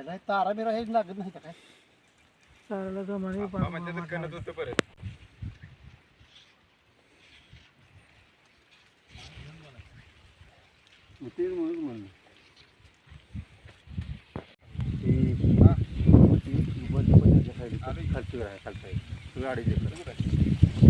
पहिला तारा बिरा हे लागत नाही का काय? चाराला गमाने म्हणजे ते कणत होतं परत तेच म्हणून म्हणलं. खालची आहे खालची आहे. सगळं अडीच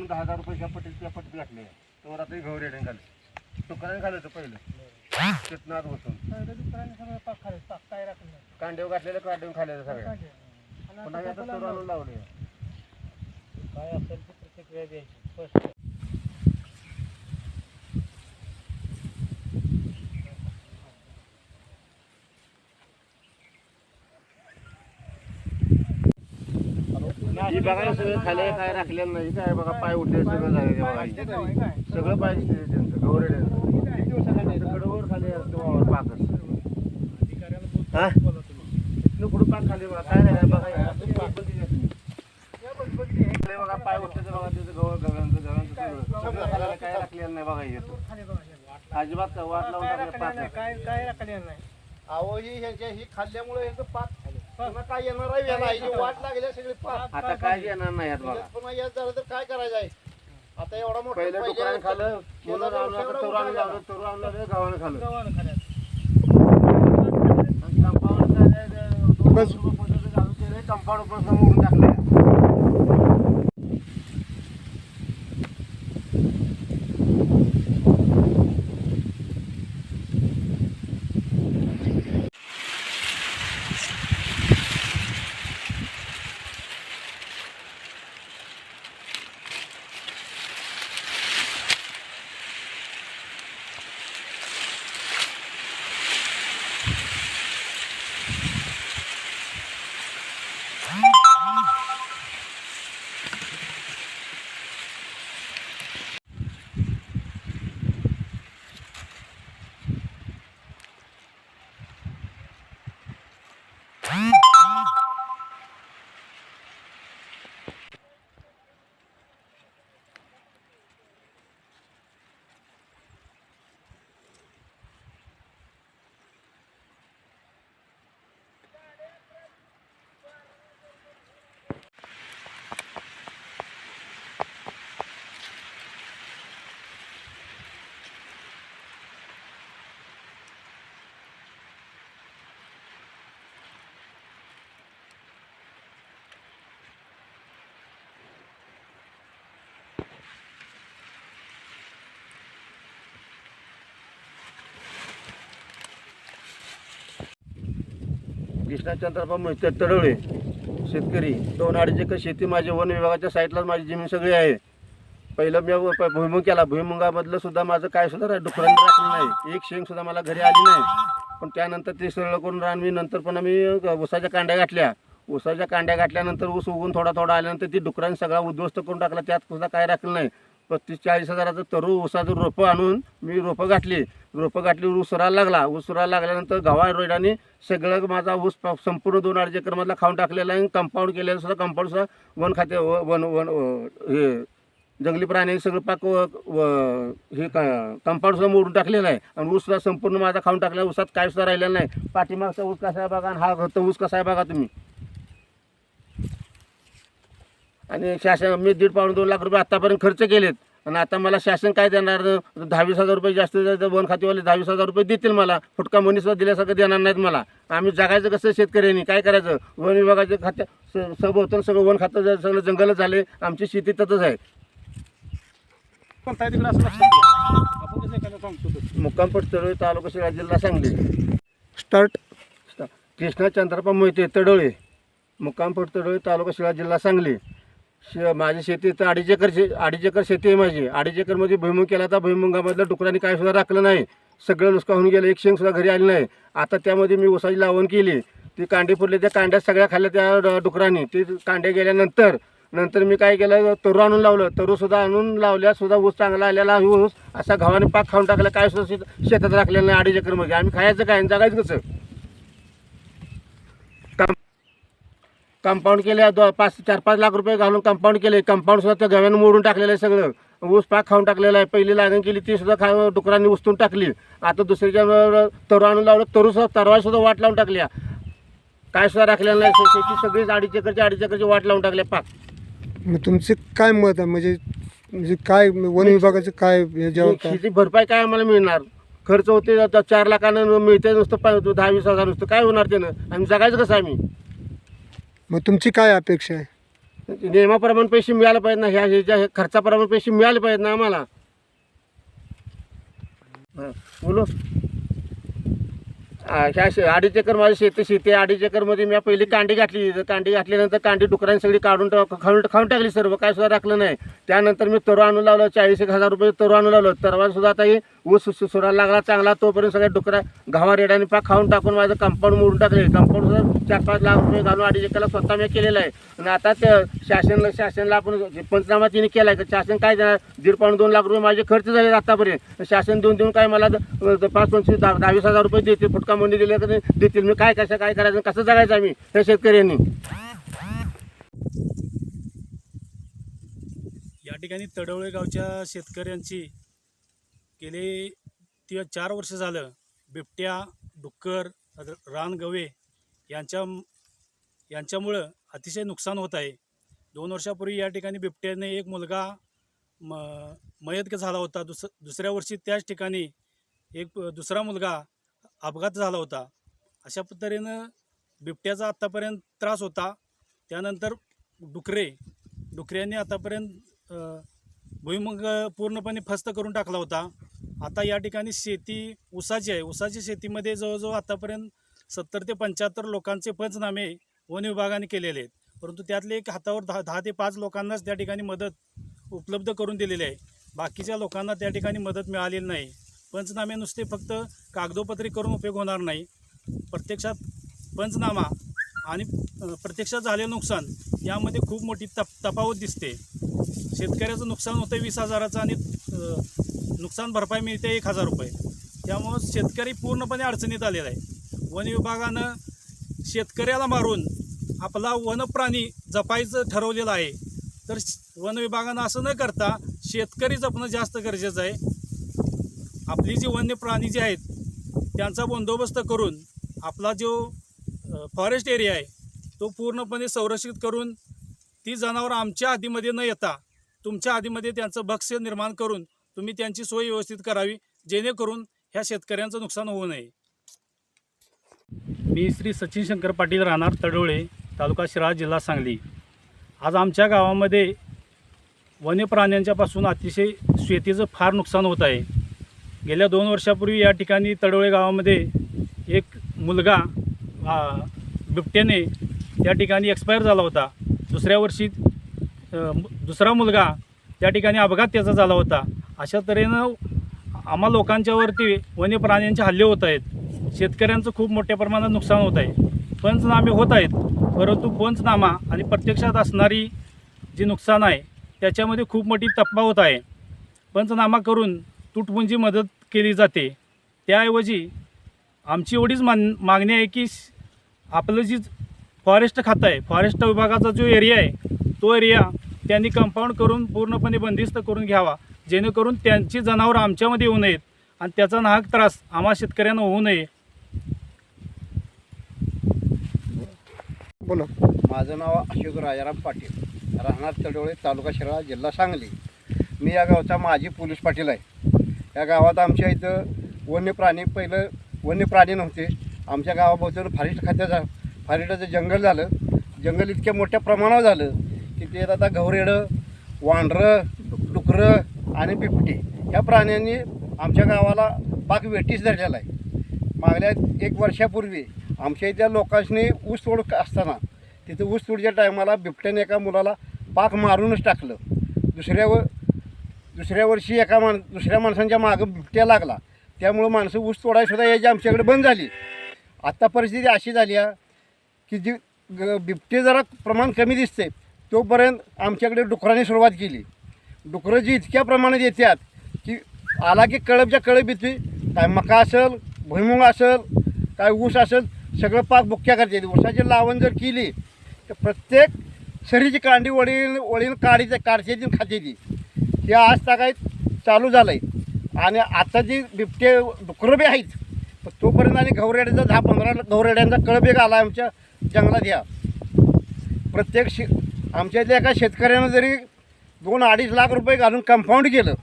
चौरावून दहा हजार रुपये पट्टी त्या पट्टीत घातले. तर आता गहू रेडून खाली तुकाराने खाल्लं होतं पहिलं तिथनं आत बसून कांदेव घातलेलं कांदेव खाल्लेलं सगळं. पुन्हा आता चोर आणून लावले. काय असेल ती प्रतिक्रिया द्यायची. ही बघा सगळं खाली काय राखलेलं नाही. काय बघा पाय उठले सगळं झाले बघा. सगळं पाय दिसते त्यांचं गौरेड कडवर खाली असतो वावर पाकच. हा? इथनं पुढं पाक खाली बघा. काय नाही बघा हे. खाली बघा पाय उठले बघा त्याचं गवळ सगळं. सगळं खाली काय राखलेलं नाही बघा हे अजिबात वाट लावून टाकलं काय काय राखलेलं नाही. अहो ही ह्यांच्या ही खाल्ल्यामुळे ह्यांचं पाक पुन्हा काय येणार आहे वाट लागल्या सगळी आता काय येणार नाही यात बघा. पुन्हा यात झालं तर काय करायचं आहे? आता एवढा मोठा पहिलं डुकराने खाल्लं मुलं लावलं तरू आणून लावलं तरू आणून लावलं गावानं खाल्लं गव्हाण खाण्यात आणि कंपाऊंड कंपाऊंड पण समोर उडून कृष्णाचंद्रपा मोहिते तडवळे शेतकरी दोन अडीच एकर शेती माझी वन विभागाच्या साईडलाच माझी जमीन सगळी आहे. पहिलं मी भुईमुंग केला. भुईमुंगामधलं सुद्धा माझं काय सुद्धा रा- डुकरांनी राखलं नाही. एक शेंग सुद्धा मला घरी आली नाही. पण त्यानंतर ते सरळ करून रान मी नंतर पण आम्ही उसाच्या ऊसाच्या कांड्या गाठल्या ऊसाच्या कांड्या गाठल्यानंतर ऊस उगून थोडा थोडा आल्यानंतर ती डुकरांनी सगळा उद्ध्वस्त करून टाकला. त्यात सुद्धा काय राखलं नाही. पस्तीस चाळीस हजाराचं तरू ऊसाचं रोपं आणून मी रोपं गाठली रोपं गाठली उसरायला लागला. उसरायला लागल्यानंतर गावा रोडाने सगळं माझा ऊस संपूर्ण दोन अडीच एकरमधला खाऊन टाकलेला आहे कंपाऊंड केलेलं सुद्धा कंपाऊंड सुद्धा वन खाते व- वन वन हे जंगली प्राण्यांनी सगळं पाक व हे कंपाऊंड सुद्धा मोडून टाकलेलं आहे. आणि ऊस सुद्धा संपूर्ण माझा खाऊन टाकला ऊसात काय सुद्धा राहिलेलं नाही. पाठीमागचा ऊस कसा आहे बघा आणि हा घरचा ऊस कसा आहे बघा तुम्ही. आणि शासन मी दीड पाऊण दोन लाख रुपये आतापर्यंत खर्च केलेत. आणि आता मला शासन काय देणार? दहावीस हजार रुपये जास्त वन खातेवाले दहावीस हजार रुपये देतील मला. फुटका मनी सुद्धा दिल्यासारखं देणार नाहीत मला. आम्ही जगायचं कसं शेतकऱ्यांनी? काय करायचं? वन विभागाचे खात्या स- सभोवताल सगळं वन खातं जर सगळं जंगलच झाले आमची शेती तसंच आहे. मुक्कामपट तळोळी तालुका शिरा जिल्हा सांगली. स्टार्ट. कृष्णा चंद्रपा मोहिते तडोळे. मुक्कामपट तडोळे तालुका शिरा जिल्हा सांगली. श माझी शेती तर अडीच एकर शे अडीच एकर शेती आहे माझी. अडीच एकरमध्ये भुईमुंग केला तर भुईमुगामधलं डुकरांनी काय सुद्धा राखलं नाही. सगळं नुसका होऊन गेलं एक शेंग सुद्धा घरी आली नाही. आता त्यामध्ये मी उसाची लावण केली. ती कांडी फुटली त्या कांड्या सगळ्या खाल्ल्या त्या डुकरांनी. ती कांड्या गेल्यानंतर नंतर मी काय केलं तरू आणून लावलं. तरूसुद्धा आणून लावल्या सुद्धा ऊस चांगला आलेला ऊस. असा घावाने पाक खाऊन टाकला काय सुद्धा शेतात राखलेलं नाही अडीच एकरमध्ये. आम्ही खायचं काय जगायचं कसं? कंपाऊंड केले दो पाच चार पाच लाख रुपये घालून कंपाऊंड केले. कंपाऊंड सुद्धा त्या गव्यानं मोडून टाकलेलं आहे सगळं. ऊस पाक खाऊन टाकलेला आहे. पहिली लागण केली ती सुद्धा खा डुकरांनी उचलून टाकली. आता दुसरीच्या तरू आणून लावलं तरू सुद्धा तरवा सुद्धा वाट लावून टाकल्या. काय सुद्धा राखलेलं नाही. शेती सगळीच अडीच एकरची अडीच एकरची वाट लावून टाकल्या पाक. मग तुमचे काय मत आहे? म्हणजे म्हणजे काय वन विभागाचं काय याच्यावर काय? शेती भरपाई काय आम्हाला मिळणार? खर्च होते आता चार लाखानं मिळते नुसतं पा- दहा वीस हजार नुसतं. काय होणार त्यानं? आणि जगायचं कसं आम्ही? मग तुमची काय अपेक्षा आहे? नियमाप्रमाणे पैसे मिळाले पाहिजे ना ह्या ह्याच्या ह्या खर्चाप्रमाणे पैसे मिळाले पाहिजेत ना आम्हाला. हा, बोलो. आ, ह्या शे- अडीच एकर माझी शेती शेती आहे. अडीच एकरमध्ये मी पहिली कांडी घातली. कांडी घातल्यानंतर कांडी डुकरांनी सगळी काढून टाक- खाऊन खाऊन टाकली. सर्व काय सुद्धा राखलं नाही. त्यानंतर मी तरू आणून लावलं चाळीस एक हजार रुपये तरू आणून लावलं तरवा सुद्धा आता हे ऊस सुसुरायला लागला चांगला तोपर्यंत सगळ्या डुकरा घावा रेड्याने पा खाऊन टाकून माझं कंपाऊंड मोडून टाकले कंपाऊंड सुद्धा चार पाच लाख रुपये घालून अडीच एकाला स्वतः मी केलेलं आहे. आणि आता ते शासन शासनला आपण पंचनामा तिने केला आहे शासन काय देणार दीड पाऊण दोन लाख रुपये माझे खर्च झाले आतापर्यंत. शासन देऊन देऊन काय मला पाच पंचवीस दहा दहावीस हजार रुपये देतील फुटका मंडी दिले तर देतील. मी काय कसं काय करायचं कसं जगायचं आम्ही? त्या शेतकऱ्यांनी. या ठिकाणी तडवळे गावच्या शेतकऱ्यांची गेले ती चार वर्ष झालं बिबट्या डुक्कर र- रानगवे यांच्या यांच्यामुळं अतिशय नुकसान होत आहे. दोन वर्षापूर्वी या ठिकाणी बिबट्याने एक मुलगा म मयत झाला होता. दुस दुसऱ्या वर्षी त्याच ठिकाणी एक दुसरा मुलगा अपघात झाला होता. अशा पद्धतीनं बिबट्याचा आत्तापर्यंत त्रास होता. त्यानंतर डुकरे डुकऱ्यांनी आतापर्यंत भुईमुग पूर्णपणे फस्त करून टाकला होता. आता या ठिकाणी शेती ऊसाची आहे. ऊसाची शेतीमध्ये जवळजवळ आतापर्यंत सत्तर ते पंच्याहत्तर लोकांचे पंचनामे वन विभागाने केलेले आहेत. परंतु त्यातले एक हातावर दहा दहा ते पाच लोकांनाच त्या ठिकाणी मदत उपलब्ध करून दिलेली आहे. बाकीच्या लोकांना त्या ठिकाणी मदत मिळालेली नाही. पंचनामे नुसते फक्त कागदोपत्री करून उपयोग होणार नाही. प्रत्यक्षात पंचनामा आणि प्रत्यक्षात झालेलं नुकसान यामध्ये खूप मोठी तप तफावत दिसते. शेतकऱ्याचं नुकसान होतं वीस हजाराचं आणि नुकसान भरपाई मिळते एक हजार रुपये. त्यामुळं शेतकरी पूर्णपणे अडचणीत आलेला आहे. वन विभागानं शेतकऱ्याला मारून आपला वनप्राणी जपायचं ठरवलेलं आहे. तर श- वन विभागानं असं न करता शेतकरी जपणं जास्त गरजेचं आहे. आपली जी वन्य प्राणी जे आहेत त्यांचा बंदोबस्त करून आपला जो फॉरेस्ट एरिया आहे तो पूर्णपणे संरक्षित करून ती जनावरं आमच्या आधीमध्ये न येता तुमच्या आधीमध्ये त्यांचं भक्ष्य निर्माण करून तुम्ही त्यांची सोय व्यवस्थित करावी जेणेकरून ह्या शेतकऱ्यांचं नुकसान होऊ नये. मी श्री सचिन शंकर पाटील राहणार तडोळे तालुका शिराळा जिल्हा सांगली. आज आमच्या गावामध्ये वन्य प्राण्यांच्यापासून अतिशय शेतीचं फार नुकसान होत आहे. गेल्या दोन वर्षापूर्वी या ठिकाणी तडोळे गावामध्ये एक मुलगा बिबट्याने त्या ठिकाणी एक्सपायर झाला होता. दुसऱ्या वर्षी दुसरा मुलगा त्या ठिकाणी अपघात त्याचा झाला होता. अशा तऱ्हेनं आम्हा लोकांच्यावरती वन्य प्राण्यांचे हल्ले होत आहेत. शेतकऱ्यांचं खूप मोठ्या प्रमाणात नुकसान होत आहे. पंचनामे होत आहेत परंतु पंचनामा आणि प्रत्यक्षात असणारी जी नुकसान आहे त्याच्यामध्ये खूप मोठी तफावत आहे. पंचनामा करून तुटपुंजी मदत केली जाते. त्याऐवजी आमची एवढीच मान मागणी आहे की श- आपलं जी फॉरेस्ट खातं आहे फॉरेस्ट विभागाचा जो एरिया आहे तो एरिया त्यांनी कंपाऊंड करून पूर्णपणे बंदिस्त करून घ्यावा. जेणेकरून त्यांची जनावरं आमच्यामध्ये येऊ नयेत आणि त्याचा नाहक त्रास आम्हा शेतकऱ्यांना होऊ नये. बोला. माझं नाव अशोक राजाराम पाटील. राहणार तडोळे तालुका शिराळा जिल्हा सांगली. मी या गावचा माजी पोलीस पाटील आहे. या गावात आमच्या इथं वन्य प्राणी पहिलं वन्य प्राणी नव्हते. आमच्या गावाभोवती फॉरेस्ट खात्याचा फॉरेस्टाचं जंगल झालं. जंगल इतक्या मोठ्या प्रमाणावर झालं. तिथे येतात आता घवरेडं वांढरं डुकरं आणि बिबटी ह्या प्राण्यांनी आमच्या गावाला पाक वेटीस धरलेला आहे. मागल्या एक वर्षापूर्वी आमच्या इथल्या लोकांनी ऊस तोड असताना तिथं ऊस तोडच्या टायमाला बिबट्याने एका मुलाला पाक मारूनच टाकलं. दुसऱ्या व दुसऱ्या वर्षी एका माण दुसऱ्या माणसांच्या मागं बिबट्या लागला. त्यामुळं माणसं ऊस तोडायसुद्धा यायची आमच्याकडे बंद झाली. आत्ता परिस्थिती अशी झाली आहे की जी ग बिबटे जरा प्रमाण कमी दिसते तोपर्यंत आमच्याकडे डुकरांनी सुरुवात केली. डुकरं जी इतक्या प्रमाणात येतात की आला की कळबच्या कळब येते काय मका असेल भुईमुग असेल काय ऊस असेल सगळं पाक बुक्क्या करते ऊसाची लावण जर केली तर प्रत्येक शरीरची कांडी वडील वडील काढी काढते ती खाते ती हे आज काय चालू झालं आहे आणि आता जी बिबटे डुकरं बी आहेत पण तोपर्यंत आणि गौरेड्याचा दहा पंधरा गौरेड्यांचा कळब एक आला आमच्या जंगलात या. प्रत्येक शि आमच्या इथल्या एका शेतकऱ्यानं जरी दोन अडीच लाख रुपये घालून कंपाऊंड केलं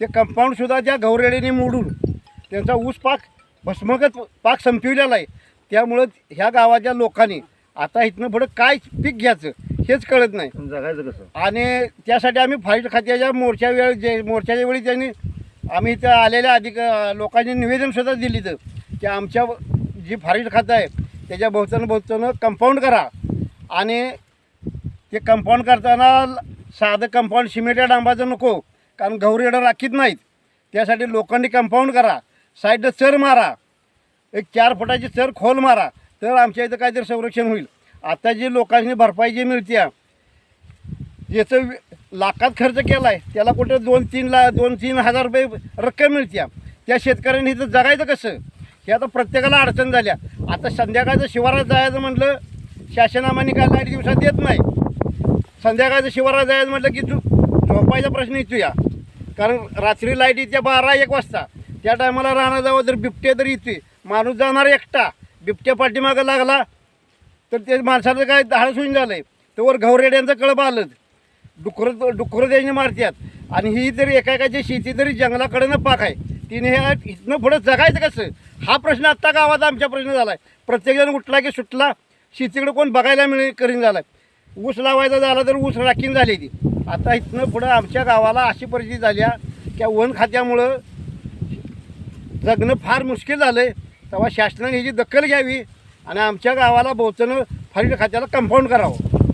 ते कंपाऊंडसुद्धा त्या गौरेडीने मोडून त्यांचा ऊस पाक भस्मगत पाक संपविलेला आहे. त्यामुळं ह्या गावाच्या लोकांनी आता इथनं पुढं काय पीक घ्यायचं हेच कळत नाही. जगायचं कसं? आणि त्यासाठी आम्ही फाईट खात्याच्या मोर्चा वेळ जे मोर्चाच्या वेळी त्यांनी आम्ही इथं आलेल्या अधिक लोकांनी निवेदनसुद्धा दिली तर की आमच्या जी फाईट खातं आहे त्याच्या भोवतानं भोवतानं कंपाऊंड करा. आणि ते कंपाऊंड करताना साधं कंपाऊंड सिमेंटेड डांबाचं नको कारण गौरीडं राखीत नाहीत. त्यासाठी लोखंडी कंपाऊंड करा साईडनं चर मारा एक चार फुटाची चर खोल मारा तर आमच्या इथं काहीतरी संरक्षण होईल. आता जी लोकांनी भरपाई जी मिळते याचं लाखात खर्च केला आहे त्याला कुठं दोन तीन ला दोन तीन हजार रुपये रक्कम मिळते त्या शेतकऱ्यांनी इथं जगायचं कसं? हे आता प्रत्येकाला अडचण झाल्या. आता संध्याकाळचं शिवारात जायचं म्हटलं शासनामाने काय लाइट दिवसात देत नाही. संध्याकाळचं शिवारात जायचं म्हटलं की तू झोपायचा प्रश्न येतो या कारण रात्री लाइट येते बारा एक वाजता. त्या टायमाला राहणं जावं जर बिबटे तर येते माणूस जाणार एकटा. बिबट्या पाठीमागं लागला तर ते माणसाचं काय धाडस होऊन झालं आहे तोवर घवरेड्यांचं कळप आलं. डुकरं डुकरं त्याने मारतात आणि ही तरी एकाएकाची शेती तरी जंगलाकडनं पाक आहे तिने ह्या इथनं पुढं जगायचं कसं? हा प्रश्न आत्ता गावाचा आमच्या प्रश्न झाला आहे प्रत्येकजण उठला की सुटला. शेतीकडे कोण बघायला मिळे करीन झाला आहे ऊस लावायचा झाला तर ऊस राखीन झाली ती. आता इथनं पुढं आमच्या गावाला अशी परिस्थिती झाली आहे की वन खात्यामुळं जगणं फार मुश्किल झालं आहे तेव्हा शासनाने ह्याची दखल घ्यावी आणि आमच्या गावाला बोचणं फरीड खात्याला कंपाऊंड करावं.